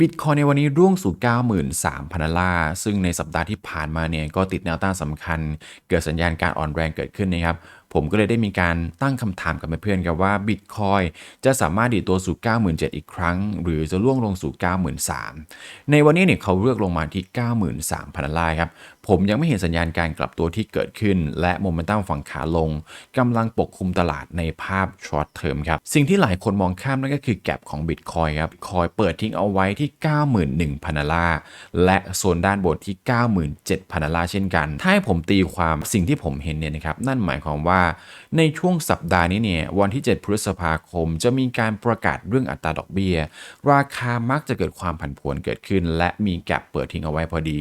บิตคอยในวันนี้ร่วงสู่ 93,000ดอลลาร์ซึ่งในสัปดาห์ที่ผ่านมาเนี่ยก็ติดแนวต้านสำคัญ เกิดสัญญาณการอ่อนแรงเกิดขึ้นนะครับผมก็เลยได้มีการตั้งคำถามกับเพื่อนๆครับว่าบิตคอยจะสามารถดีดตัวสู่ 97,000 อีกครั้ง หรือจะล่วงลงสู่ 93,000 ในวันนี้เนี่ยเขาเลือกลงมาที่ 93,000 ลาร์ครับ ผมยังไม่เห็นสัญญาณการกลับตัวที่เกิดขึ้น และโมเมนตัมฝั่งขาลงกำลังปกคลุมตลาดในภาพช็อตเทอมครับ สิ่งที่หลายคนมองข้ามนั่นก็คือแกลบของบิตคอยครับคอยเปิดทิ้งเอาไว้ที่ 91,000 ดอลลาร์และโซนด้านบนที่ 97,000 ดอลลาร์เช่นกัน ถ้าให้ผมตีความสิ่งที่ผมเห็นเนี่ยนะครับนั่นหมายความว่าในช่วงสัปดาห์นี้เนี่ยวันที่ 7 พฤษภาคม จะมีการประกาศเรื่องอัตราดอกเบี้ย ราคามักจะเกิดความผันผวนเกิดขึ้น และมีแกลบเปิดทิ้งเอาไว้พอดี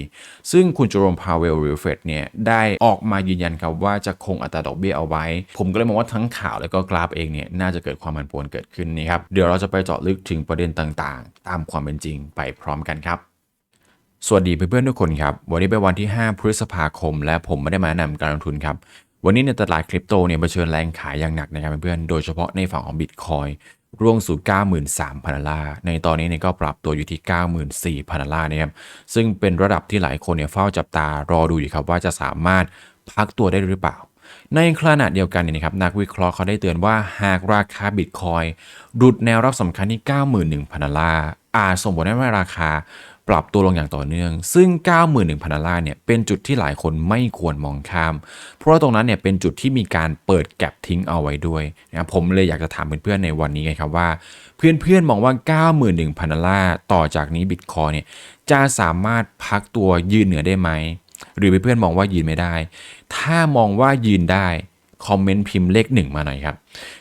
ซึ่งคุณโจโรมพาวเวลรือเฟดเนี่ยได้ออกมายืนยันครับว่าจะคงอัตราดอกเบี้ยเอาไว้ ผมก็เลยมองว่าทั้งข่าวและก็กราฟเองเนี่ยน่าจะเกิดความผันผวนเกิดขึ้นนี่ครับเดี๋ยวเราจะไปเจาะลึกถึงประเด็นต่างๆ ตามความเป็นจริงไปพร้อมกันครับสวัสดีเพื่อนๆทุกคนครับ วันนี้เป็นวันที่ 5 พฤษภาคม และผมไม่ได้มาแนะนำการลงทุนครับ วันนี้ในตลาดคริปโตเนี่ยเผชิญแรงขายอย่างหนักนะครับเพื่อนๆ โดยเฉพาะในฝั่งของบิตคอยร่วงสู่ 93,000 ดอลลาร์ ในตอนนี้เนี่ยก็ปรับตัวอยู่ที่ 94,000 ดอลลาร์นะครับ ซึ่งเป็นระดับที่หลายคนเนี่ยเฝ้าจับตารอดูอยู่ครับว่าจะสามารถพักตัวได้หรือเปล่า ในขณะเดียวกันเนี่ยนะครับนักวิเคราะห์เขาได้เตือนว่าหากราคาบิตคอยดุดแนวรับสำคัญที่ 91,000 ดอลลาร์อาจส่งผลให้ราคา ปรับตัวลงอย่างต่อเนื่อง ซึ่ง 91,000ดอลลาร์เนี่ยเป็นจุดที่หลายคนไม่ควรมองข้าม เพราะว่าตรงนั้นเนี่ยเป็นจุดที่มีการเปิดแก็บทิ้งเอาไว้ด้วยนะครับผมเลยอยากจะถามเพื่อนๆในวันนี้ไงครับว่า เพื่อนๆมองว่า 91,000ดอลลาร์ต่อจากนี้บิตคอยเนี่ยจะสามารถพักตัวยืนเหนือได้ไหมหรือเพื่อนๆมองว่ายืนไม่ได้ ถ้ามองว่ายืนได้คอมเมนต์พิมพ์เลขหนึ่งมาหน่อยครับ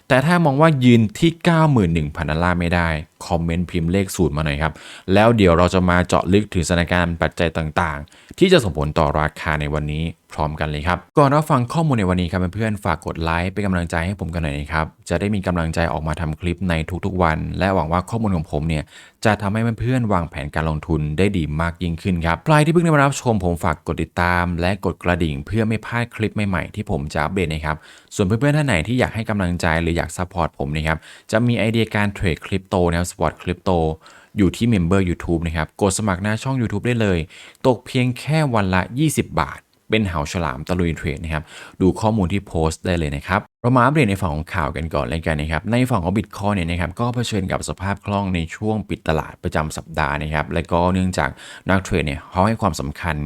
แต่ถ้ามองว่ายืนที่ 91,000 ดอลลาร์ไม่ได้ คอมเมนต์พิมพ์เลขศูนย์มาหน่อยครับ แล้วเดี๋ยวเราจะมาเจาะลึกถึงสถานการณ์ปัจจัยต่างๆ ที่จะส่งผลต่อราคาในวันนี้พร้อมกันเลยครับ ก่อนรับฟังข้อมูลในวันนี้ครับเพื่อนๆฝากกดไลค์เป็นกำลังใจให้ผมกันหน่อยนะครับ จะได้มีกำลังใจออกมาทำคลิปในทุกๆวัน และหวังว่าข้อมูลของผมเนี่ยจะทำให้เพื่อนๆวางแผนการลงทุนได้ดีมากยิ่งขึ้นครับใครที่เพิ่งได้มารับชมผมฝากกดติดตาม และกดกระดิ่ง เพื่อไม่พลาดคลิปใหม่ๆที่ผมจะอัปเดตนะครับส่วนเพื่อนๆท่านไหนที่อยากให้กำลังใจหรืออยากซัพพอร์ตผมนะครับ จะมีไอเดียการเทรดคริปโตนะครับสปอร์ตคริปโตอยู่ที่เมมเบอร์ YouTube นะครับ กดสมัครหน้าช่อง YouTube ได้เลย ตกเพียงแค่วันละ 20 บาท เป็นเหาฉลามตะลุยเทรดนะครับ ดูข้อมูลที่โพสต์ได้เลยนะครับ เรามาอัปเดตในฝั่งของข่าวกันก่อนเลยกันนะครับ ในฝั่งของบิตคอยเนี่ยนะครับก็เผชิญกับสภาพคล่องในช่วงปิดตลาดประจำสัปดาห์นะครับ และก็เนื่องจากนักเทรดเนี่ยเขาให้ความสำคัญ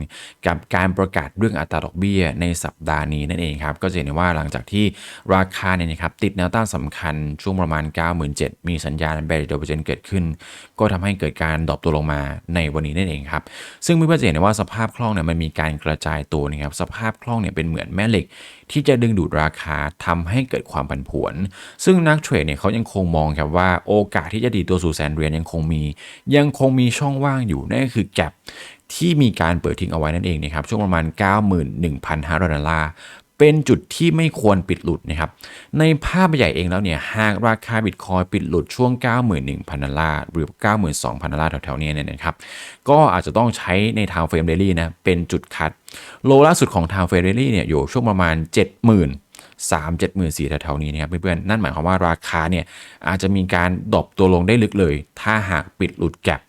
กับการประกาศเรื่องอัตราดอกเบี้ยในสัปดาห์นี้นั่นเองครับ ก็จะเห็นว่าหลังจากที่ราคาเนี่ยนะครับติดแนวต้านสำคัญช่วงประมาณ 97,000 มีสัญญาณแบร์ดเปอร์เซ็นต์เกิดขึ้น ก็ทำให้เกิดการดรอปตัวลงมาในวันนี้นั่นเองครับ ซึ่งเพื่อนๆจะเห็นว่าสภาพคล่องเนี่ยมันมีการกระจายตัวนะครับ สภาพคล่องเนี่ยเป็นเหมือนแม่เหล็ก ที่จะดึงดูดราคาทำให้เกิดความผันผวน ซึ่งนักเทรดเนี่ยเขายังคงมองครับว่าโอกาสที่จะดีตัวสู่แสนเหรียญยังคงมี ยังคงมีช่องว่างอยู่นั่นก็คือแกลบที่มีการเปิดทิ้งเอาไว้นั่นเองนะครับช่วงประมาณ 91,500 ดอลลาร์ เป็นจุดที่ไม่ควรปิดหลุดนะครับ ในภาพใหญ่เองแล้วเนี่ยหากราคาบิตคอยปิดหลุดช่วง 91,000ดอลลาร์หรือ 92,000ดอลลาร์แถวๆนี้เนี่ยนะครับ ก็อาจจะต้องใช้ในทางเฟรมเดลี่นะเป็นจุดคัด โลล่าสุดของทางเฟรมเดลี่เนี่ยอยู่ช่วงประมาณ 70,000 3 7 4 0 0 0แถวๆนี้นะครับเพื่อนๆนั่นหมายความว่าราคาเนี่ยอาจจะมีการดรอปตัวลงได้ลึกเลย ถ้าหากปิดหลุดแกลบ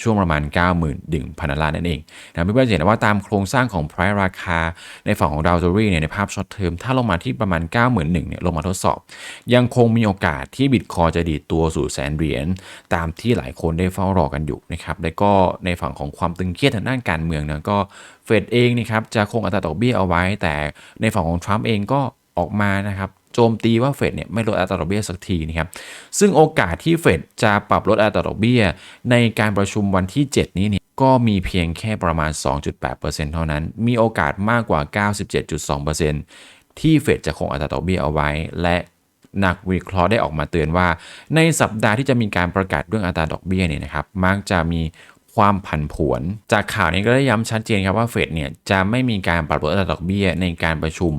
ช่วงประมาณ90,000ดึงพันล้านนั่นเองนะเพื่อนๆจะเห็นว่าตามโครงสร้างของ price ราคาในฝั่งของดาวโจรี่เนี่ยในภาพช็อตเทอมถ้าลงมาที่ประมาณ 91,000เนี่ยลงมาทดสอบ ยังคงมีโอกาสที่บิตคอยจะดีดตัวสู่แสนเหรียญตามที่หลายคนได้เฝ้ารอกันอยู่นะครับและก็ในฝั่งของความตึงเครียดทางด้านการเมืองนะก็เฟดเองนะครับจะคงอัตราดอกเบี้ยเอาไว้ แต่ในฝั่งของทรัมป์เองก็ออกมานะครับ โจมตีว่าเฟดเนี่ยไม่ลดอัตราดอกเบี้ยสักทีนะครับ ซึ่งโอกาสที่เฟดจะปรับลดอัตราดอกเบี้ย ในการประชุมวันที่ 7 นี้เนี่ยก็มีเพียงแค่ประมาณ 2.8%เท่านั้น มีโอกาสมากกว่า 97.2%ที่เฟดจะคงอัตราดอกเบี้ยเอาไว้ และนักวิเคราะห์ได้ออกมาเตือนว่า ในสัปดาห์ที่จะมีการประกาศเรื่องอัตราดอกเบี้ยเนี่ยนะครับ มักจะมีความผันผวน จากข่าวนี้ก็ได้ย้ำชัดเจนครับว่าเฟดเนี่ยจะไม่มีการปรับลดอัตราดอกเบี้ยในการประชุม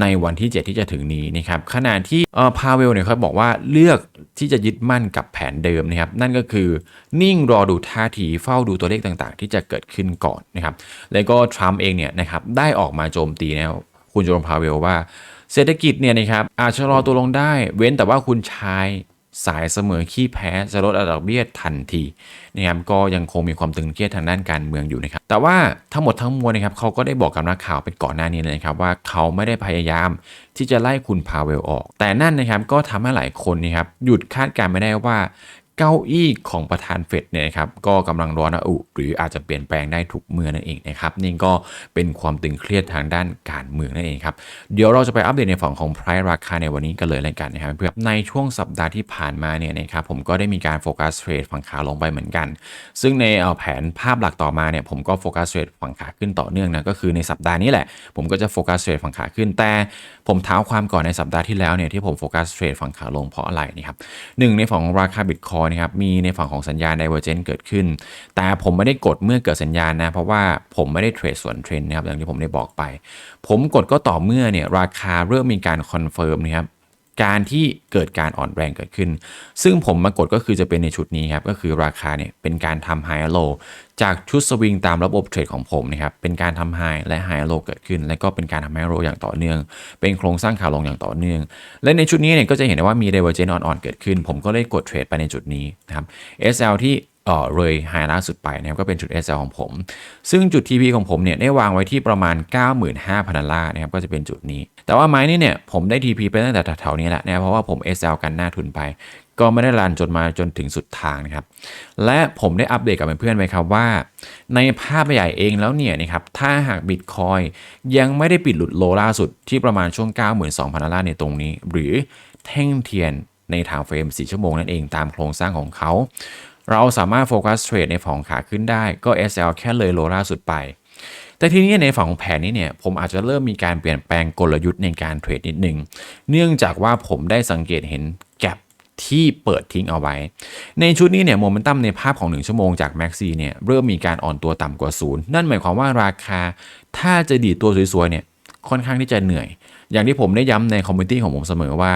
ในวันที่ 7 ที่จะถึงนี้นะครับขณะที่เอ่อพาเวลเนี่ยเขาบอกว่าเลือกที่จะยึดมั่นกับแผนเดิมนะครับ นั่นก็คือนิ่งรอดูท่าทีเฝ้าดูตัวเลขต่างๆ ที่จะเกิดขึ้นก่อนนะครับ แล้วก็ทรัมป์เองเนี่ยนะครับได้ออกมาโจมตีแล้วคุณโจมพาเวลว่า เศรษฐกิจเนี่ยนะครับอาจจะรอตัวลงได้ เว้นแต่ว่าคุณใช้ สายเสมอขี้แพ้จะลดอัตราดอกเบี้ยทันทีนะครับก็ยังคงมีความตึงเครียดทางด้านการเมืองอยู่นะครับแต่ว่าทั้งหมดทั้งมวลนะครับเขาก็ได้บอกกับนักข่าวเป็นก่อนหน้านี้เลยนะครับว่าเขาไม่ได้พยายามที่จะไล่คุณพาเวลออก แต่นั่นนะครับก็ทำให้หลายคนนะครับหยุดคาดการณ์ไม่ได้ว่า เก้าอี้ของประธานเฟดเนี่ยนะครับก็กำลังร้อนอุหรืออาจจะเปลี่ยนแปลงได้ทุกเมื่อนั่นเองนะครับนี่ก็เป็นความตึงเครียดทางด้านการเมืองนั่นเองครับเดี๋ยวเราจะไปอัปเดตในฝั่งของ price ราคาในวันนี้กันเลยแล้วกันนะครับเพื่อในช่วงสัปดาห์ที่ผ่านมาเนี่ยนะครับผมก็ได้มีการโฟกัสเทรดฝั่งขาลงไปเหมือนกัน ซึ่งในเอ่อแผนภาพหลักต่อมาเนี่ยผมก็โฟกัสเทรดฝั่งขาขึ้นต่อเนื่องนะก็คือในสัปดาห์นี้แหละ ผมก็จะโฟกัสเทรดฝั่งขาขึ้นแต่ผมเท้าความก่อนในสัปดาห์ที่แล้วเนี่ยที่ผมโฟกัสเทรดฝั่งขาลงเพราะอะไรนะครับหนึ่งในฝั่งของราคาบิตคอยนะครับมีในฝั่งของสัญญาณ divergence เกิดขึ้น แต่ผมไม่ได้กดเมื่อเกิดสัญญาณนะ เพราะว่าผมไม่ได้เทรดส่วนเทรนด์นะครับอย่างที่ผมได้บอกไป ผมกดก็ต่อเมื่อเนี่ยราคาเริ่มมีการคอนเฟิร์มนะครับ การที่เกิดการอ่อนแรงเกิดขึ้น ซึ่งผมมากดก็คือจะเป็นในชุดนี้ครับ ก็คือราคาเนี่ยเป็นการทำไฮโลจากชุดสวิงตามระบบเทรดของผมนะครับ เป็นการทำไฮและไฮโลเกิดขึ้น และก็เป็นการทำไฮโลอย่างต่อเนื่อง เป็นโครงสร้างขาลงอย่างต่อเนื่อง และในชุดนี้เนี่ยก็จะเห็นได้ว่ามี divergence อ่อนๆเกิดขึ้น ผมก็เลยกดเทรดไปในจุดนี้นะครับ SL ที่ เออเลยไฮล่าสุดไปนะครับก็เป็นจุด SL ของผม ซึ่งจุด TP ของผมเนี่ยได้วางไว้ที่ประมาณ 95,000ดอลลาร์นะครับก็จะเป็นจุดนี้ แต่ว่าไม้นี้เนี่ยผมได้ TP ไปตั้งแต่แถวๆนี้แหละนะครับเพราะว่าผม SL กันหน้าทุนไป ก็ไม่ได้รันจนมาจนถึงสุดทางนะครับ และผมได้อัปเดตกับเพื่อนๆไปครับว่า ในภาพใหญ่เองแล้วเนี่ยนะครับถ้าหากบิตคอยยังไม่ได้ปิดหลุดโลล่าสุดที่ประมาณช่วง 92,000ดอลลาร์ในตรงนี้ หรือแท่งเทียนในทางเฟรม 4 ชั่วโมงนั่นเองตามโครงสร้างของเขา เราสามารถโฟกัสเทรดในฝั่งขาขึ้นได้ก็ SL แค่เลยโลล่าสุดไป แต่ทีนี้ในฝั่งของแผนนี้เนี่ยผมอาจจะเริ่มมีการเปลี่ยนแปลงกลยุทธ์ในการเทรดนิดนึง เนื่องจากว่าผมได้สังเกตเห็นแกลบที่เปิดทิ้งเอาไว้ ในชุดนี้เนี่ยโมเมนตัมในภาพของ 1 ชั่วโมงจาก m a x ซี่เนี่ยเริ่มมีการอ่อนตัวต่ำกว่าศูนย์นั่นหมายความว่าราคา ถ้าจะดีดตัวสวยๆเนี่ยค่อนข้างที่จะเหนื่อย อย่างที่ผมได้ย้ำในคอมมูนิตี้ของผมเสมอว่า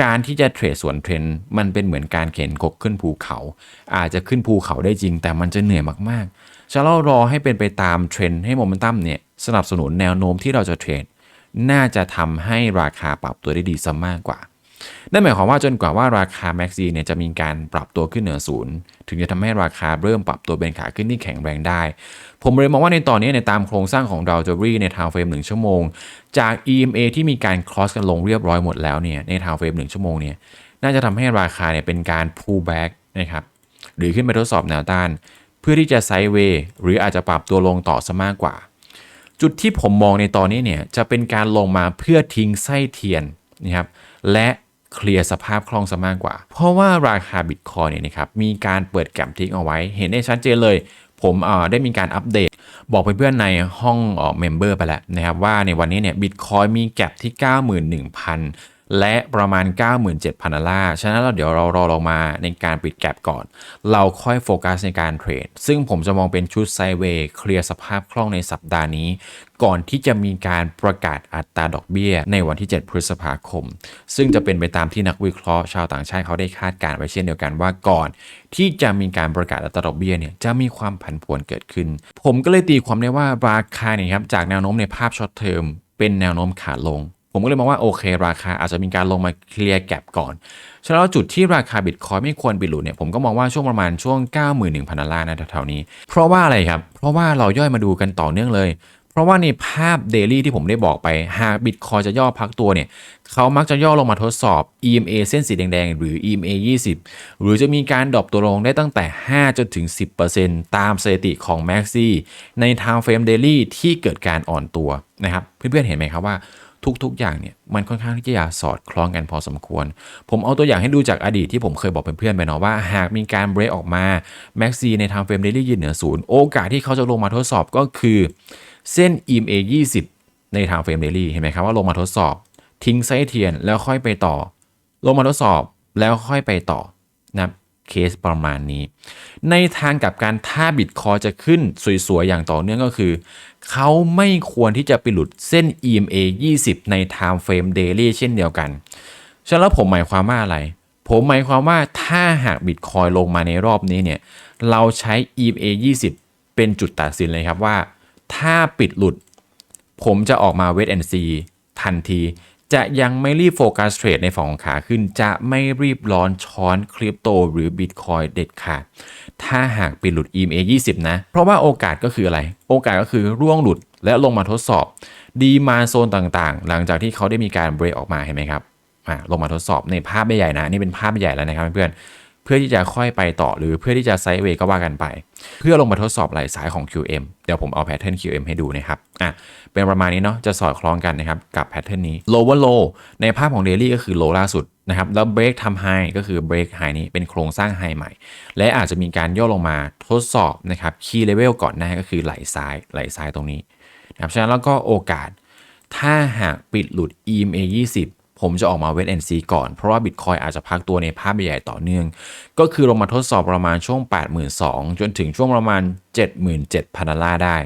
การที่จะเทรดสวนเทรนด์มันเป็นเหมือนการเข็นกกขึ้นภูเขา อาจจะขึ้นภูเขาได้จริง แต่มันจะเหนื่อยมากๆจะล่ารอให้เป็นไปตามเทรนด์ให้โมเมนตัมเนี่ยสนับสนุนแนวโน้มที่เราจะเทรดน่าจะทำให้ราคาปรับตัวได้ดีซะมากกว่า นั่นหมายความว่าจนกว่าว่าราคา MACD เนี่ยจะมีการปรับตัวขึ้นเหนือศูนย์ถึงจะทำให้ราคาเริ่มปรับตัวเป็นขาขึ้นที่แข็งแรงได้ ผมเลยมองว่าในตอนนี้ในตามโครงสร้างของดาวโจรี่ในทางเฟรม1ชั่วโมง จาก EMA ที่มีการครอสกันลงเรียบร้อยหมดแล้วเนี่ยในทางเฟรม1ชั่วโมงเนี่ยน่าจะทำให้ราคาเนี่ยเป็นการ pull back นะครับหรือขึ้นไปทดสอบแนวต้าน เพื่อที่จะไซด์เวย์หรืออาจจะปรับตัวลงต่อซะมากกว่า จุดที่ผมมองในตอนนี้เนี่ยจะเป็นการลงมาเพื่อทิ้งไส้เทียนนะครับและ เคลียร์สภาพคล่องซะมากกว่า เพราะว่าราคาบิตคอยเนี่ยนะครับมีการเปิดแกลบทิ้งเอาไว้ เห็นได้ชัดเจนเลย ผมเอ่อได้มีการอัปเดต บอกเพื่อนๆในห้องเอ่อเมมเบอร์ไปแล้วนะครับว่าในวันนี้เนี่ยบิตคอยมีแกลบที่ 91,000 และประมาณ 97,000ดอลลาร์ ฉะนั้นเราเดี๋ยวเรารอลงมาในการปิดแกลบก่อน เราค่อยโฟกัสในการเทรด ซึ่งผมจะมองเป็นชุดไซเวย์เคลียร์สภาพคล่องในสัปดาห์นี้ ก่อนที่จะมีการประกาศอัตราดอกเบี้ย ในวันที่ 7 พฤษภาคม ซึ่งจะเป็นไปตามที่นักวิเคราะห์ชาวต่างชาติเขาได้คาดการณ์ไว้เช่นเดียวกันว่าก่อน ที่จะมีการประกาศอัตราดอกเบี้ยเนี่ยจะมีความผันผวนเกิดขึ้น ผมก็เลยตีความได้ว่าราคาเนี่ยครับจากแนวโน้มในภาพช็อตเทอมเป็นแนวโน้มขาลง ผมก็เลยมองว่าโอเค ราคาอาจจะมีการลงมาเคลียร์แกลบก่อน ฉะนั้นแล้วจุดที่ราคาบิตคอยไม่ควรปิดหลุดเนี่ยผมก็มองว่าช่วงประมาณช่วง 91,000ดอลลาร์นะแถวๆนี้ เพราะว่าอะไรครับ เพราะว่าเราย่อยมาดูกันต่อเนื่องเลย เพราะว่าในภาพเดลี่ที่ผมได้บอกไป หากบิตคอยจะย่อพักตัวเนี่ยเขามักจะย่อลงมาทดสอบ EMA เส้นสีแดงๆ หรือ EMA 20 หรือจะมีการดรอปตัวลงได้ตั้งแต่ 5 จนถึง 10%ตามสถิติของ Maxi ในทางเฟรมเดลี่ที่เกิดการอ่อนตัวนะครับ เพื่อนๆเห็นไหมครับว่า ทุกๆ อย่างเนี่ยมันค่อนข้างที่จะสอดคล้องกันพอสมควร ผมเอาตัวอย่างให้ดูจากอดีตที่ผมเคยบอกเพื่อนๆไปเนาะว่า หากมีการเบรกออกมา m a x ซีในทางเฟรมเดลี่ยืนเหนือศูนย์โอกาสที่เขาจะลงมาทดสอบก็คือ เส้น EMA 20 ในทางเฟรมเดลี่เห็นไหมครับว่าลงมาทดสอบ ทิ้งไส้เทียนแล้วค่อยไปต่อ ลงมาทดสอบแล้วค่อยไปต่อนะ เคสประมาณนี้ ในทางกับการถ้าบิตคอยจะขึ้นสวยๆ อย่างต่อเนื่องก็คือ เขาไม่ควรที่จะไปหลุดเส้น EMA 20 ใน time frame daily เช่นเดียวกัน ฉะนั้นผมหมายความว่าอะไร ผมหมายความว่าถ้าหากบิตคอยลงมาในรอบนี้เนี่ย เราใช้ EMA 20 เป็นจุดตัดสินเลยครับว่า ถ้าปิดหลุด ผมจะออกมาเวทแอนซีทันที จะยังไม่รีบโฟกัสเทรดในฝั่งของขาขึ้น จะไม่รีบร้อนช้อนคริปโตหรือบิตคอยเด็ดขาด ถ้าหากปิดหลุด EMA 20 นะ เพราะว่าโอกาสก็คืออะไร โอกาสก็คือร่วงหลุดและลงมาทดสอบ ดีมาโซนต่างๆ หลังจากที่เขาได้มีการเบรกออกมาเห็นไหมครับอ่าลงมาทดสอบในภาพใหญ่ๆนะ นี่เป็นภาพใหญ่แล้วนะครับเพื่อนๆ เพื่อที่จะค่อยไปต่อหรือเพื่อที่จะไซด์เวย์ก็ว่ากันไป เพื่อลงมาทดสอบไหลสายของ QM เดี๋ยวผมเอาแพทเทิร์น QM ให้ดูนะครับอะเป็นประมาณนี้เนาะจะสอดคล้องกันนะครับกับแพทเทิร์นนี้ lower low ในภาพของ daily ก็คือ low ล่าสุดนะครับแล้ว break ทำ high ก็คือ break high นี้เป็นโครงสร้าง high ใหม่ และอาจจะมีการย่อลงมาทดสอบนะครับ key level ก่อนหน้าก็คือไหลซ้ายไหลซ้ายตรงนี้นะครับฉะนั้นแล้วก็โอกาส ถ้าหากปิดหลุด EMA 20 ผมจะออกมาเวท NC ก่อน เพราะว่า Bitcoin อาจจะพักตัวในภาพใหญ่ต่อเนื่อง ก็คือลงมาทดสอบประมาณช่วง 82,000 จนถึงช่วงประมาณ 77,000ดอลลาร์ได้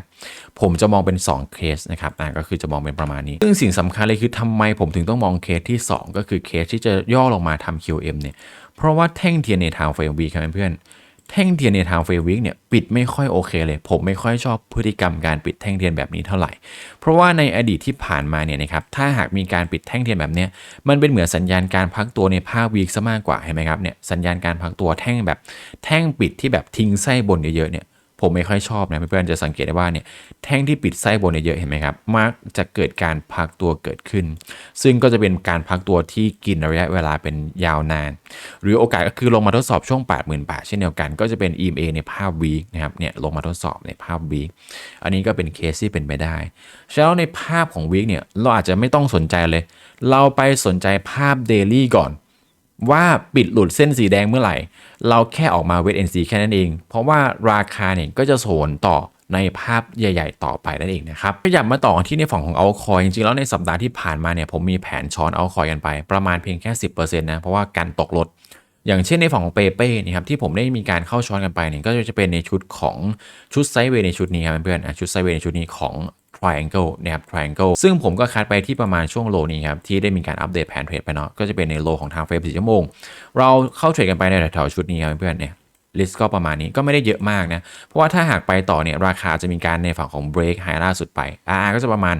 ผมจะมองเป็น 2 เคสนะครับอ่าก็คือจะมองเป็นประมาณนี้ ซึ่งสิ่งสำคัญเลยคือทำไมผมถึงต้องมองเคสที่ 2 ก็คือเคสที่จะย่อลงมาทำ QM เนี่ยเพราะว่าแท่งเทียนในทางเฟรมวีครับเพื่อนๆ แท่งเทียนในทางเฟวิกเนี่ยปิดไม่ค่อยโอเคเลย ผมไม่ค่อยชอบพฤติกรรมการปิดแท่งเทียนแบบนี้เท่าไหร่ เพราะว่าในอดีตที่ผ่านมาเนี่ยนะครับถ้าหากมีการปิดแท่งเทียนแบบนี้มันเป็นเหมือนสัญญาณการพักตัวในภาพวีคซะมากกว่าเห็นไหมครับเนี่ยสัญญาณการพักตัวแท่งแบบแท่งปิดที่แบบทิ้งไส้บนเยอะๆเนี่ย ผมไม่ค่อยชอบนะเพื่อนๆจะสังเกตได้ว่าเนี่ยแท่งที่ปิดไส้บนเนี่ยเยอะเห็นไหมครับมักจะเกิดการพักตัวเกิดขึ้น ซึ่งก็จะเป็นการพักตัวที่กินระยะเวลาเป็นยาวนาน หรือโอกาสก็คือลงมาทดสอบช่วง 80,000 บาทเช่นเดียวกันก็จะเป็น EMA ในภาพวีคนะครับเนี่ยลงมาทดสอบในภาพวีคอันนี้ก็เป็นเคสที่เป็นไปได้แล้วในภาพของวีคเนี่ยเราอาจจะไม่ต้องสนใจเลย เราไปสนใจภาพเดลี่ก่อน ว่าปิดหลุดเส้นสีแดงเมื่อไหร่ เราแค่ออกมาเวท NC แค่นั้นเอง เพราะว่าราคาเนี่ยก็จะโซนต่อในภาพใหญ่ ๆ ต่อไปนั่นเองนะครับขยับมาต่อที่ในฝั่งของเอาคอยจริงๆ แล้วในสัปดาห์ที่ผ่านมาเนี่ยผมมีแผนช้อนเอาคอยกันไป ประมาณเพียงแค่ 10%นะเพราะว่าการตกลดอย่างเช่นในฝั่งของเปเป้นะครับที่ผมได้มีการเข้าช้อนกันไปเนี่ยก็จะเป็นในชุดของชุดไซเวในชุดนี้ครับเพื่อนๆชุดไซเวในชุดนี้ของ triangle นะครับ triangle ซึ่งผมก็คัดไปที่ประมาณช่วงโลนี้ครับ ที่ได้มีการอัปเดตแผนเทรดไปเนาะก็จะเป็นในโลของทางเฟรมสี่ชั่วโมง เราเข้าเทรดกันไปในแถวๆชุดนี้ครับเพื่อนเนี่ยลิสก็ประมาณนี้ก็ไม่ได้เยอะมากนะ เพราะว่าถ้าหากไปต่อเนี่ยราคาจะมีการในฝั่งของ break high ล่าสุดไป RR ก็จะประมาณ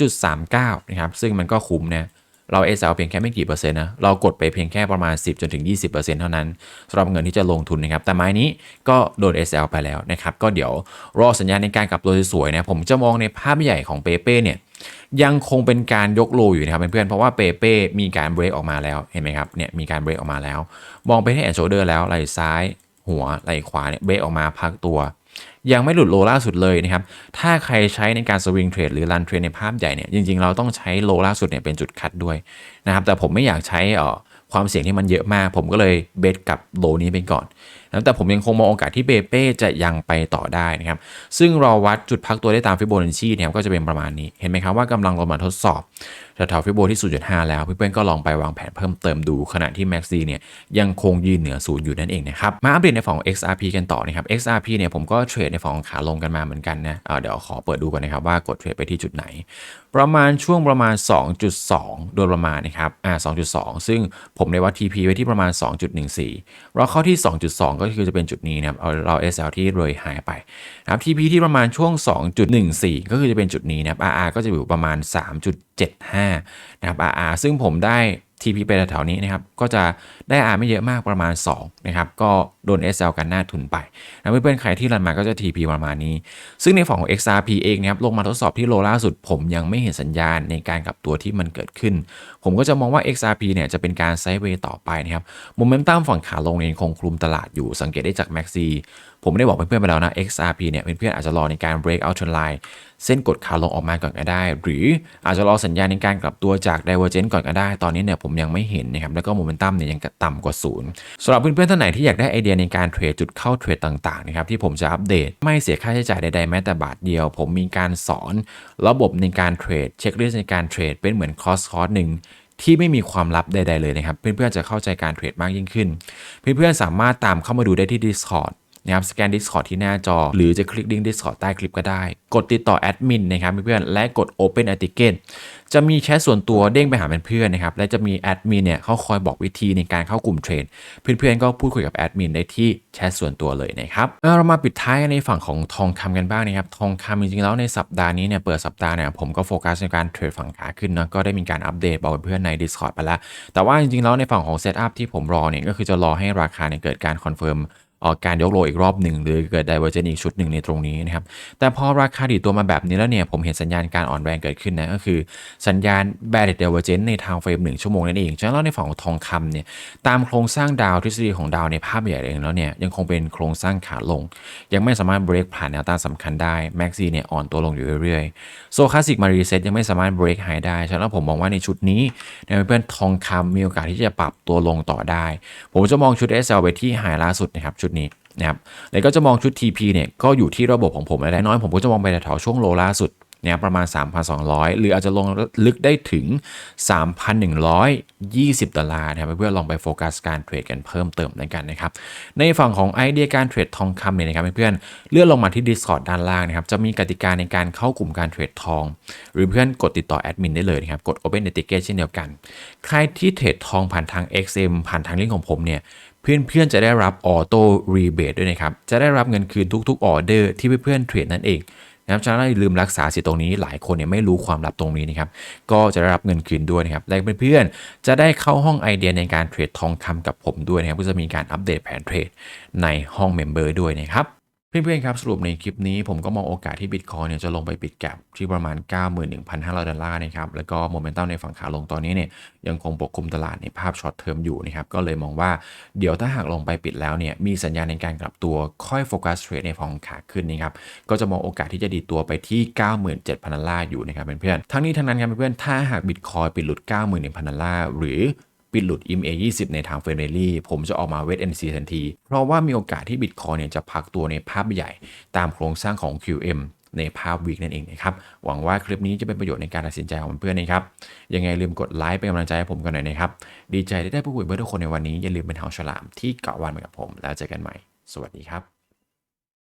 3.39 นะครับ ซึ่งมันก็คุ้มนะ เรา SL เพียงแค่ไม่กี่เปอร์เซ็นต์นะ เรากดไปเพียงแค่ประมาณ 10 จนถึง 20%เท่านั้นสำหรับเงินที่จะลงทุนนะครับ แต่ไม้นี้ก็โดน SL ไปแล้วนะครับ ก็เดี๋ยวรอสัญญาณในการกลับตัวสวยๆนะ ผมจะมองในภาพใหญ่ของเปเป้เนี่ยยังคงเป็นการยกโลอยู่นะครับเพื่อนๆเพราะว่าเปเป้มีการเบรกออกมาแล้วเห็นไหมครับเนี่ยมีการเบรกออกมาแล้ว มองไปที่แอนโชเดอร์แล้วไหล่ซ้ายหัวไหล่ขวาเนี่ยเบรกออกมาพักตัว ยังไม่หลุดโลล่าสุดเลยนะครับ ถ้าใครใช้ในการสวิงเทรดหรือรันเทรดในภาพใหญ่เนี่ย จริง ๆ เราต้องใช้โลล่าสุดเนี่ยเป็นจุดคัดด้วยนะครับ แต่ผมไม่อยากใช้ออความเสี่ยงที่มันเยอะมาก ผมก็เลยเบสกับโลนี้ไปก่อน นะแต่ผมยังคงมองโอกาสที่เปเป้จะยังไปต่อได้นะครับ ซึ่งเราวัดจุดพักตัวได้ตามฟิโบนัชชีเนะครับก็จะเป็นประมาณนี้ เห็นไหมครับว่ากำลังลงมาทดสอบแถวๆฟิโบที่ 0.5 แล้วเพื่อนๆก็ลองไปวางแผนเพิ่มเติมดู ขณะที่ MACD เนี่ยยังคงยืนเหนือศูนย์อยู่นั่นเองนะครับ มาอัปเดตในฝั่ง XRP กันต่อนะครับ XRP เนี่ยผมก็เทรดในฝั่งขาลงกันมาเหมือนกันนะเดี๋ยวขอเปิดดูกันนะครับว่ากดเทรดไปที่จุดไหน ประมาณช่วงประมาณ 2.2 โดยประมาณนะครับอ่า2.2 ซึ่งผมได้วัด TP ไว้ที่ประมาณ 2.14 เราเข้าที่ 2.2ก็คือจะเป็นจุดนี้นะครับเอาเรา SL ที่เลยหายไปนะครับ TP ที่ประมาณช่วง 2.14 ก็คือจะเป็นจุดนี้นะครับ RR ก็จะอยู่ประมาณ 3.75 นะครับ RR ซึ่งผมได้ TP ไปแถวๆนี้นะครับก็จะได้ R ไม่เยอะมากประมาณ2นะครับก็โดน SL กันหน้าทุนไปนะเพื่อนๆใครที่รันมาก็จะ TP ประมาณนี้ ซึ่งในฝั่งของ XRP เองนะครับลงมาทดสอบที่โลล่าสุด ผมยังไม่เห็นสัญญาณในการกลับตัวที่มันเกิดขึ้น ผมก็จะมองว่า XRP เนี่ยจะเป็นการไซด์เวย์ต่อไปนะครับโมเมนตัมฝั่งขาลงเนี่ยยังคงคลุมตลาดอยู่สังเกตได้จาก MACD ผมได้บอกเพื่อนๆไปแล้วนะ XRP เนี่ยเพื่อนๆอาจจะรอในการ break out trend line เส้นกดขาลงออกมาก่อนก็ได้ หรืออาจจะรอสัญญาณในการกลับตัวจาก divergence ก่อนก็ได้ ตอนนี้เนี่ยผมยังไม่เห็นนะครับ แล้วก็โมเมนตัมเนี่ยยังต่ำกว่าศูนย์สำหรับเพื่อนๆท่านไหนที่อยากได้ไอเดียในการเทรดจุดเข้าเทรดต่างๆนะครับที่ผมจะอัปเดตไม่เสียค่าใช้จ่ายใดๆแม้แต่บาทเดียว ผมมีการสอน ระบบในการเทรดเช็คลิสต์ในการเทรดเป็นเหมือนคอร์สคอร์สหนึ่งที่ไม่มีความลับใด ๆ เลยนะครับ เพื่อนๆจะเข้าใจการเทรดมากยิ่งขึ้น เพื่อนๆสามารถตามเข้ามาดูได้ที่ Discord นะครับสแกน Discord ที่หน้าจอ หรือจะคลิกลิงก์ Discord ใต้คลิปก็ได้ กดติดต่อแอดมินนะครับเพื่อนและกด Open a t i c k e t จะมีแชทส่วนตัวเด้งไปหาเพื่อนๆนะครับและจะมีแอดมินเนี่ยเขาคอยบอกวิธีในการเข้ากลุ่มเทรดเพื่อนๆก็พูดคุยกับแอดมินได้ที่แชทส่วนตัวเลยนะครับเรามาปิดท้ายกันในฝั่งของทองคำกันบ้างนะครับทองคำจริงๆแล้วในสัปดาห์นี้เนี่ยเปิดสัปดาห์เนี่ยผมก็โฟกัสในการเทรดฝั่งขาขึ้นเนาะก็ได้มีการอัปเดตบอกเพื่อนๆใน Discord ไปแล้วแต่ว่าจริงๆแล้วในฝั่งของเซตอัพที่ผมรอเนี่ยก็คือจะรอให้ราคาเนี่ยเกิดการคอนเฟิร์ม การยกโลอีกรอบหนึ่งหรือเกิด divergence อีกชุดหนึ่งในตรงนี้นะครับ แต่พอราคาดีดตัวมาแบบนี้แล้วเนี่ย ผมเห็นสัญญาณการอ่อนแรงเกิดขึ้นนะ ก็คือสัญญาณ bearish divergence ในทางเฟรม1ชั่วโมงนั่นเอง ฉะนั้นแล้วในฝั่งของทองคำเนี่ย ตามโครงสร้างดาวทฤษฎีของดาวในภาพใหญ่เองแล้วเนี่ย ยังคงเป็นโครงสร้างขาลง ยังไม่สามารถ break ผ่านแนวต้านสำคัญได้ MACD เนี่ยอ่อนตัวลงอยู่เรื่อยๆโซคาสิกมารีเซ็ตยังไม่สามารถ break high ได้ฉะนั้นแล้วผมมองว่าในชุดนี้เนี่ยเพื่อนทองคำมีโอกาสที่จะปรับตัวลงต่อได้ ผมจะมองชุด SL ไปที่ไฮล่าสุดนะครับชุดนี้นะครับแล้วก็จะมองชุด TP เนี่ยก็อยู่ที่ระบบของผมและน้อยผมก็จะมองไปแถวช่วงโลล่าสุดเนี่ยประมาณ 3,200 หรืออาจจะลงลึกได้ถึง 3,120 ดอลลาร์นะครับเพื่อลองไปโฟกัสการเทรดกันเพิ่มเติมในกันนะครับ ในฝั่งของไอเดียการเทรดทองคำเนี่ยนะครับเพื่อนเลื่อนลงมาที่ Discord ด้านล่างนะครับ จะมีกติกาในการเข้ากลุ่มการเทรดทอง หรือเพื่อนกดติดต่อแอดมินได้เลยนะครับ กด Open the Ticket เช่นเดียวกัน ใครที่เทรดทองผ่านทาง XM ผ่านทางลิงก์ของผมเนี่ย เพื่อนๆจะได้รับออโต้รีเบทด้วยนะครับ จะได้รับเงินคืนทุกๆออเดอร์ที่เพื่อนๆเทรดนั่นเองนะครับฉะนั้นอย่าลืมรักษาสิทธิตรงนี้หลายคนเนี่ยไม่รู้ความลับตรงนี้นะครับ ก็จะได้รับเงินคืนด้วยนะครับ และเพื่อนๆจะได้เข้าห้องไอเดียในการเทรดทองคำกับผมด้วยนะครับ ก็จะมีการอัปเดตแผนเทรดในห้องเมมเบอร์ด้วยนะครับ เพื่อนๆครับสรุปในคลิปนี้ผมก็มองโอกาสที่บิตคอยเนี่ยจะลงไปปิดแกลบที่ประมาณ 91,500 ดอลลาร์นะครับ แล้วก็โมเมนตัมในฝั่งขาลงตอนนี้เนี่ยยังคงปกคลุมตลาดในภาพช็อตเทอมอยู่นะครับ ก็เลยมองว่าเดี๋ยวถ้าหากลงไปปิดแล้วเนี่ยมีสัญญาณในการกลับตัวค่อยโฟกัสเทรดในฝั่งขาขึ้นนะครับ ก็จะมองโอกาสที่จะดีตัวไปที่ 97,000 ดอลลาร์อยู่นะครับเพื่อนๆทั้งนี้ทั้งนั้นครับเพื่อนๆถ้าหากบิตคอยปิดหลุด 91,000 ดอลลาร์หรือ ปิดหลุด EMA 20 ในทางเฟรนเรลี่ผมจะออกมาเวท NC ทันที เพราะว่ามีโอกาสที่บิตคอยเนี่ยจะพักตัวในภาพใหญ่ ตามโครงสร้างของ QM ในภาพวีคนั่นเองนะครับ หวังว่าคลิปนี้จะเป็นประโยชน์ในการตัดสินใจของเพื่อนๆนะครับ ยังไงลืมกดไลค์เป็นกำลังใจให้ผมกันหน่อยนะครับ ดีใจที่ได้พูดคุยเพื่อทุกคนในวันนี้ อย่าลืมเป็นเท้าฉลามที่เกาะวันไปกับผม แล้วเจอกันใหม่ สวัสดีครับ